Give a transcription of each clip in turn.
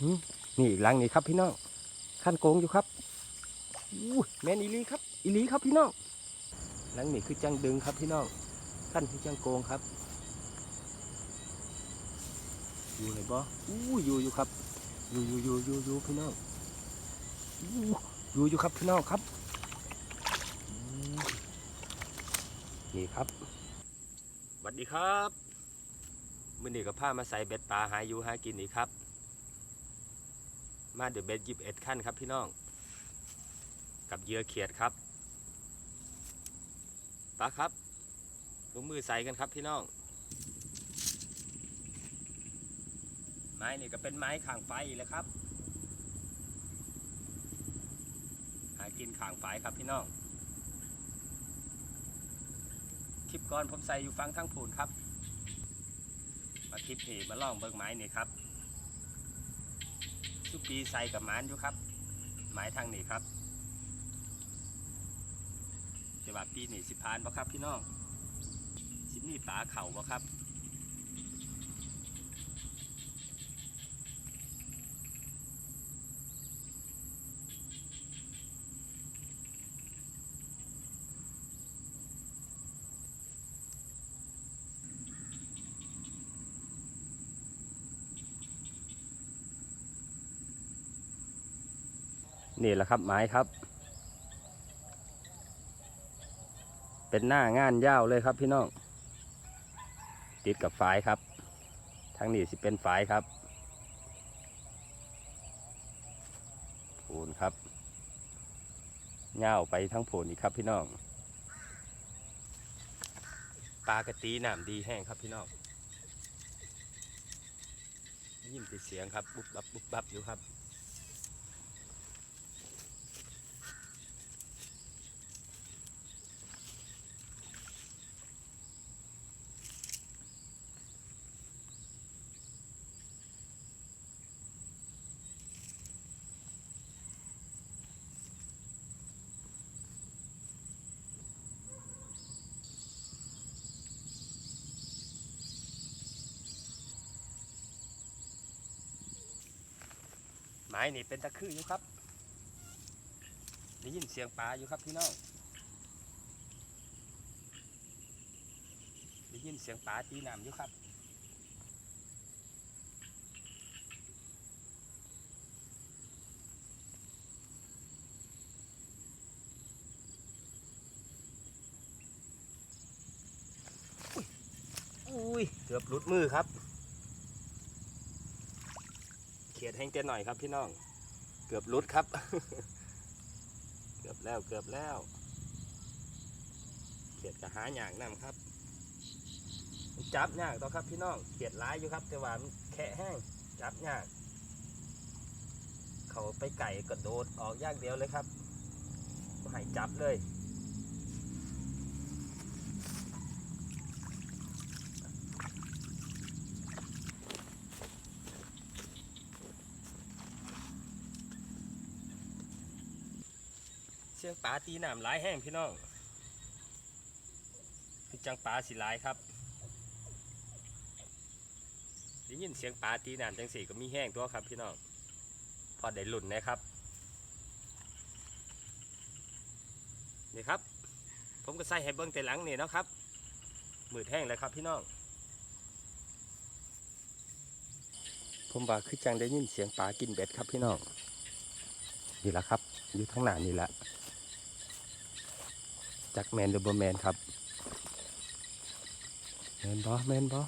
นี่อีกหลังนี่ครับพี่น้องขั้นโกงอยู่ครับอู้แมนอีลีครับ อีลีครับพี่น้องหลังนี่คือจังดึงครับพี่น้องขั้นคือจังโกงครับ อยู่เลยบ่อู้อยู่อยู่ครับ อยู่อยู่อยู่อยู่อยู่พี่น้องอู้อยู่อยู่ครับพี่น้องครับนี่ครับสวัสดีครับมื่อนี้ก็พามาใส่เบ็ดปลาหาอยู่หากินอีกครับ มาเดือเบ็ดยิบเอ็ดขั้นครับพี่น้อง กับเยือเขียดครับปลาครับลงมือใส่กันครับพี่น้อง ไม้นี่ก็เป็นไม้ข่างไฟอีกแล้วครับ หากินข่างไฟครับพี่น้อง คลิปก่อนผมใส่อยู่ฟังทั้งผูนครับ มาคลิปนี้มาล่องเบิกไม้นี่ครับ สุปีใส่กับหมานอยู่ครับ หมายทางนี้ครับจะว่าปีนี่สิพานบ่ครับพี่น้องสิมีปลาเข่าบ่ครับ นี่แหละครับไม้ครับ เป็นหน้างานยาวเลยครับพี่น้อง ติดกับฝายครับทางนี้สิเป็นฝายครับโผนครับเง่าวไปทั้งโผนอีกครับพี่น้อง ปลากระตีน้ำดีแห้งครับพี่น้องได้ยินแต่เสียงครับ บุบบับบุบบับอยู่ครับ ม้นี่เป็นตะคืออยู่ครับได้ยินเสียงปลาอยู่ครับพี่น้องได้ยินเสียงปลาตีน้ำอยู่ครับอุ้ยอุ้ยเกือบหลุดมือครับ เขียดแห้งเต้นหน่อยครับพี่น้อง เกือบรุดครับ เกือบแล้วเกือบแล้ว เขียดกระหาหยางน้ำครับ จับยากต่อครับพี่น้อง เขียดร้ายอยู่ครับ แต่ว่ามันแค่แห้งจับยาก เขาไปไก่กระโดดออกยากเดียวเลยครับบ่ให้จับเลย เสียงปลาตีน้ำหลายแห้งพี่น้องคือจังปลาสิหลายครับได้ยินเสียงปลาตีน้ำจังสีก็มีแห้งตัวครับพี่น้องพอได้หลุ่นนะครับนี่ครับ ผมก็ใส่ให้เบิ้งแต่หลังนี่เนาะครับมืดแห้งเลยครับพี่น้อง ผมว่าคือจังได้ยินเสียงปลากินเบ็ดครับพี่น้องนี่แหละครับ อยู่ทั้งหน้านี่แหละ จักแมนหรือบ่แมนครับแมนบอแมนบอ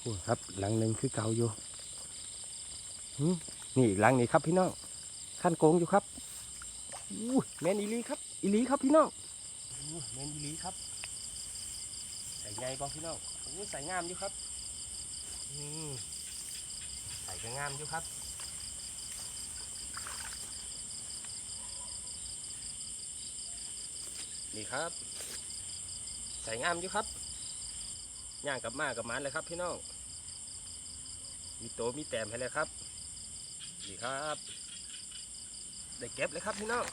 โอ้ครับ หลังหนึ่งคือเก่าอยู่นี่อีกหลังนี่ครับพี่น้องขั้นโกงอยู่ครับอู้แมนอีลีครับ อีลีครับพี่น้องแมนอีลีครับ ใส่ไงบอพี่น้องโอ้ใส่งามอยู่ครับอืใส่ก็งามอยู่ครับ นี่ครับใส่งามอยู่ครับย่างกับมากับมันเลยครับพี่น้อง มีโตมีแต้มให้เลยครับนี่ครับ ได้เก็บเลยครับพี่น้อง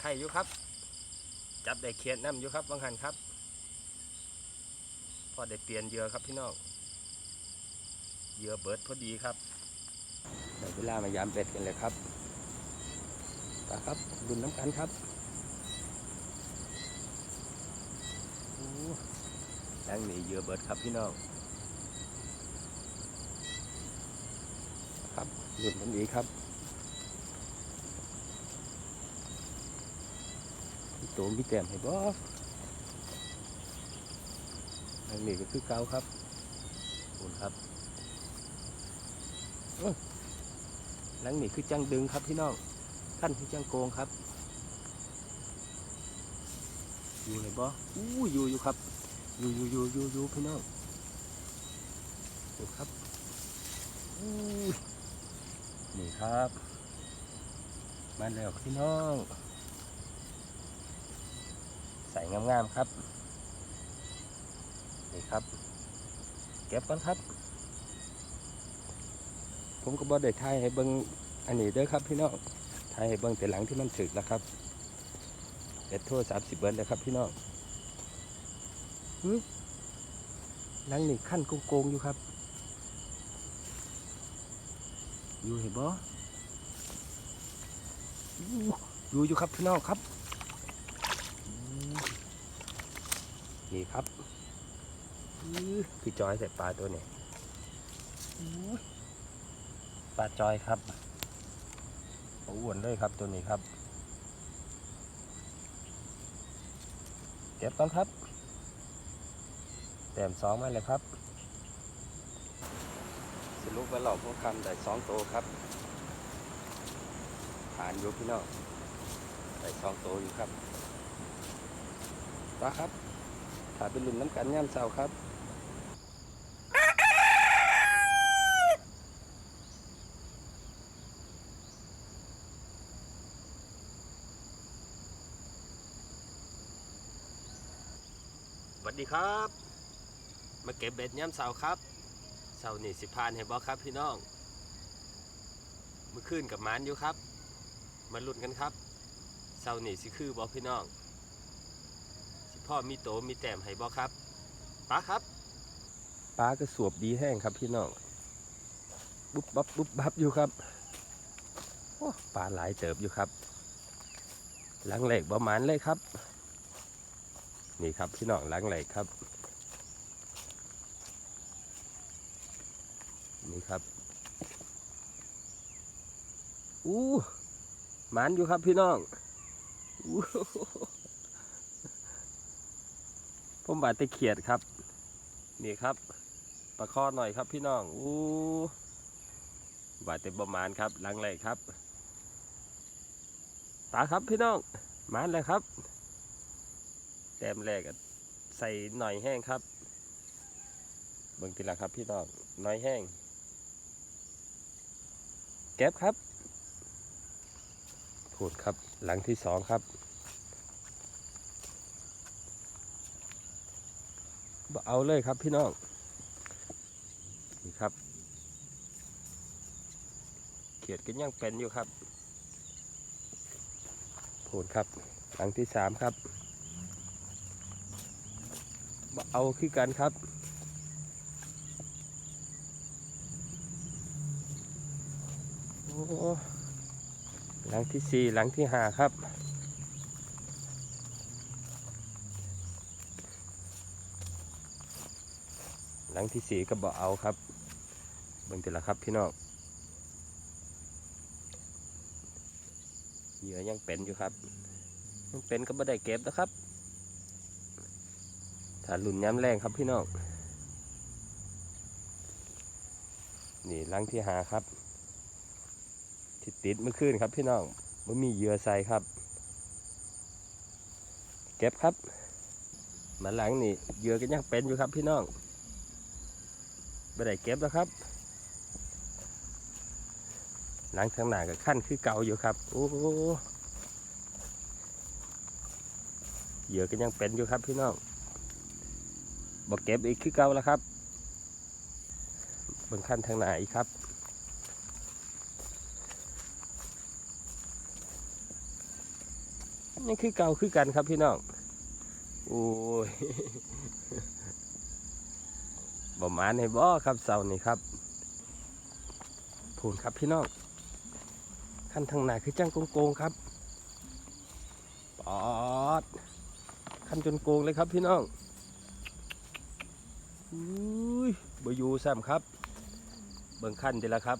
ไข่อยู่ครับ จับได้เขียนน้ำอยู่ครับบางหันครับพอได้เปลี่ยนเยื่อครับพี่น้องเยื่อเบิดพอดีครับได้เวลามายามเป็ดกันเลยครับไปครับดุนน้ำกันครับ โอ้ดังนี้เหยื่อเบิดครับพี่น้อง ครับดุนกันอีกครับมีตัวมีแต้มให้บ่ดังนี้ก็คือเก่าครับขอบคุณครับหลังนี่คือจังดึงครับพี่น้องขั้นคือจังโกงครับ อยู่ไหนบ่อู้อยู่อยู่ครับอยู่อยู่อยู่อยู่อยู่พี่น้องดูครับอู้นี่ครับมาแล้วพี่น้องใส่งามๆครับนี่ครับ เก็บกันครับ ผมก็บ่ได้ถ่ายให้เบิ่งอันนี้เด้อครับพี่น้องถ่ายให้เบิ่งแต่หลังที่มันถึกแล้วครับ เด็ดโทรสามสิบเบิร์ดเลยครับพี่น้องหึหลังนี่ขั้นโกงๆอยู่ครับ อยู่เห็นบ่อู้อยู่อยู่ครับพี่น้องครับอู้นี่ครับอื้อคือจอยใส่ปลาตัวนี้อู้ปลาจอยครับอ้วนเลยครับตัวนี้ครับ ก็บก่อนครับ แต้มสองมาเลยครับ สรุปว่าเราพวกคำได้สองตัวครับผ่านอยู่พี่น้องได้สองตัวอยู่ครับตาครับถ่าเป็นลุ่มน้ำกันย่ำเสาครับ วัสดีครับ มาเก็บเบ็ดย้ำเสาครับเสานี่สิพานให้บอครับพี่น้องเมื่อคืนกับมานอยู่ครับ มาลุ้นกันครับเสานี่สิคือบอพี่น้อง สิพ่อมีโตมีแต้มให้บอครับปลาครับปลาก็สวบดีแห้งครับพี่น้องบุ๊บบับบุ๊บบับอยู่ครับโอ้ปลาหลายเติบอยู่ครับ หลังเหล็กประมาณเลยครับ นี่ครับพี่น้องล้างไหลครับ นี่ครับอู้หมันอยู่ครับพี่น้องอู้ผมบาดตะเขียดครับ นี่ครับประคอหน่อยครับพี่น้องอู้บาดแต่ประมาณครับล้างไหลครับตาครับพี่น้องหมันเลยครับ แต้มแรกใส่หน่อยแห้งครับ เบิ่งทีละครับพี่น้องหน่อยแห้ง แก็บครับพูดครับหลังที่สองครับเอาเลยครับพี่น้องนี่ครับ เขียดกันยังเป็นอยู่ครับพูดครับ หลังที่สามครับ เอาคือกันครับ โอ้หลังที่สี่หลังที่ห้าครับหลังที่สี่ก็บ่เอาครับ เบิ่งแต่ละครับพี่น้องเหยื่อยังเป็นอยู่ครับยังเป็นก็บ่ได้เก็บนะครับ ถ้าหลุนย้ำแรงครับพี่น้อง นี่ลังที่หาครับที่ติดเมื่อคืนครับพี่น้องมันมีเหยื่อใส่ครับ เก็บครับ มาหลังนี่เหยื่อก็ยังเป็นอยู่ครับพี่น้องไม่ได้เก็บแล้วครับ หลังทางหน้าก็ขั้นคือเก่าอยู่ครับ โอ้เหยื่อก็ยังเป็นอยู่ครับพี่น้อง บอกเก็บอีกคือเก่าแล้วครับเบนขั้นทางไหนครับนี่คือเก่าคือกันครับพี่น้องโอ้ยบ่หมานให้บ่อครับเสานี่ครับพูนครับพี่น้องขั้นทางไหนคือจังโกงๆครับปอดขั้นจนโกงเลยครับพี่น้อง อุ้ยบอยู่ซ้ำครับ เบิ่งขั้นดียวละครับ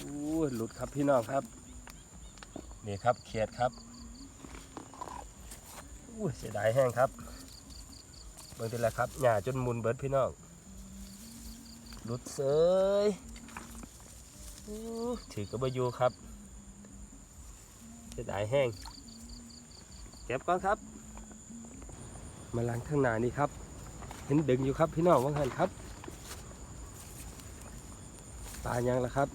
อู้หลุดครับพี่น้องครับ นี่ครับเขียดครับอู้เสียดายแห้งครับ เบิ่งดียวละครับหญ้าจนมุนเบิดพี่น้องหลุดเสยอู้ถือกระบอยูครับเสียดายแห้งเก็บก่อนครับ มาล้างข้างหน้านี่ครับ เห็นดึงอยู่ครับพี่น้องว่างหันครับปลายังละครับ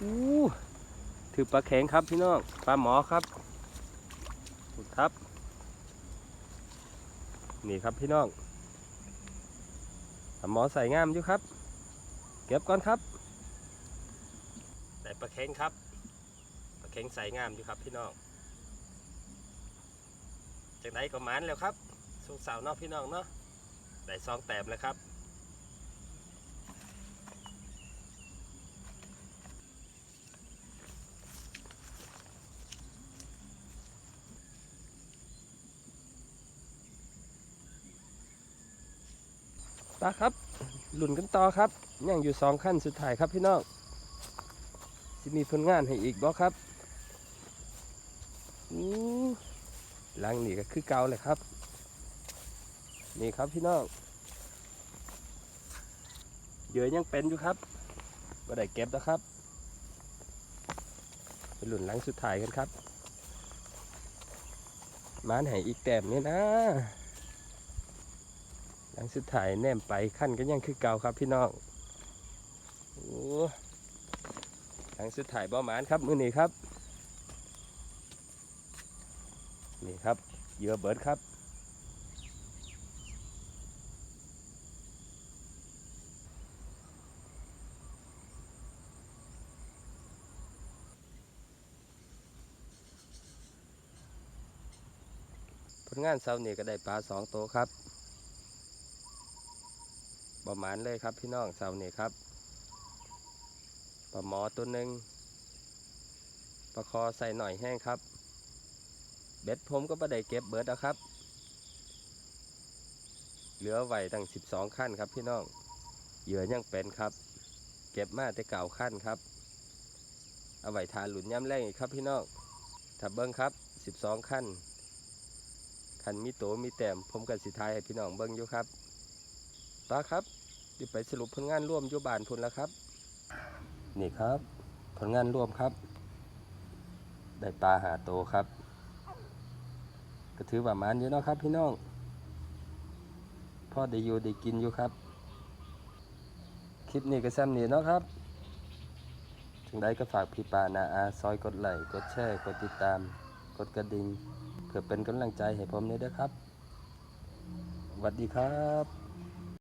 อู้ถือปลาแข็งครับพี่น้องปลาหมอครับครับนี่ครับพี่น้องปลาหมอใส่งามอยู่ครับ เก็บก่อนครับแต่ปลาแข็งครับปลาแข็งใส่งามอยู่ครับพี่น้องจากไหนก็มันแล้วครับสุกสาร์เนาะพี่น้องเนาะ ได้สองแต้มแล้วครับปลาครับหลุนกันต่อครับยังอยู่สองขั้นสุดท้ายครับพี่น้องจะมีผลงานให้อีกบ่ครับอู้หลังนี่ก็คือเก่าเลยครับ นี่ครับพี่น้องเยื่อยังเป็นอยู่ครับก็ได้เก็บแล้วครับเป็นหลุนลังสุดท้ายกันครับมานให้อีกแต้มนี่นะหลังสุดท้ายแนมไปขั้นก็ยังคือเก่าครับพี่น้องโอ้หลังสุดท้ายบ่หมานครับมือนี้ครับ นี่ครับเยื่อเบิร์ดครับ ลงานเสาร์นี้ก็ได้ปลาสองตัวครับประมาณเลยครับพี่น้องเสาร์นี้ครับปลาหมอตัวหนึ่งปลาคอใส่หน่อยแห้งครับ เบ็ดผมก็ไม่ได้เก็บเบิดแล้วครับ เหลือไหวตั้ง12ขั้นครับพี่น้องเหยื่อยังเป็นครับ เก็บมาแต่เก่าขั้นครับเอาไหวทานหลุนย้ำแรงอีกครับพี่น้องถ้าเบิ้งครับ12ขั้นันมีโตมีแต้มผมกับสิทายให้พี่น้องเบิ้งอยู่ครับปลาครับดิไปสรุปผลงานร่วมยู่บ้านพุนแล้วครับ นี่ครับ ผลงานร่วมครับ ได้ปลาหาโตครับ ก็ถือว่ามันอยู่เนาะครับ พี่น้องพ่อได้อยู่ได้กินอยู่ครับคลิปนี้ก็ซ้ำนี่เนาะครับถึงได้ก็ฝากพี่ปานาอาซอยกดไลค์กดแชร์ กดติดตาม กดกระดิ่ง เพื่อเป็นกำลังใจให้ผมด้วยนะครับสวัสดีครับ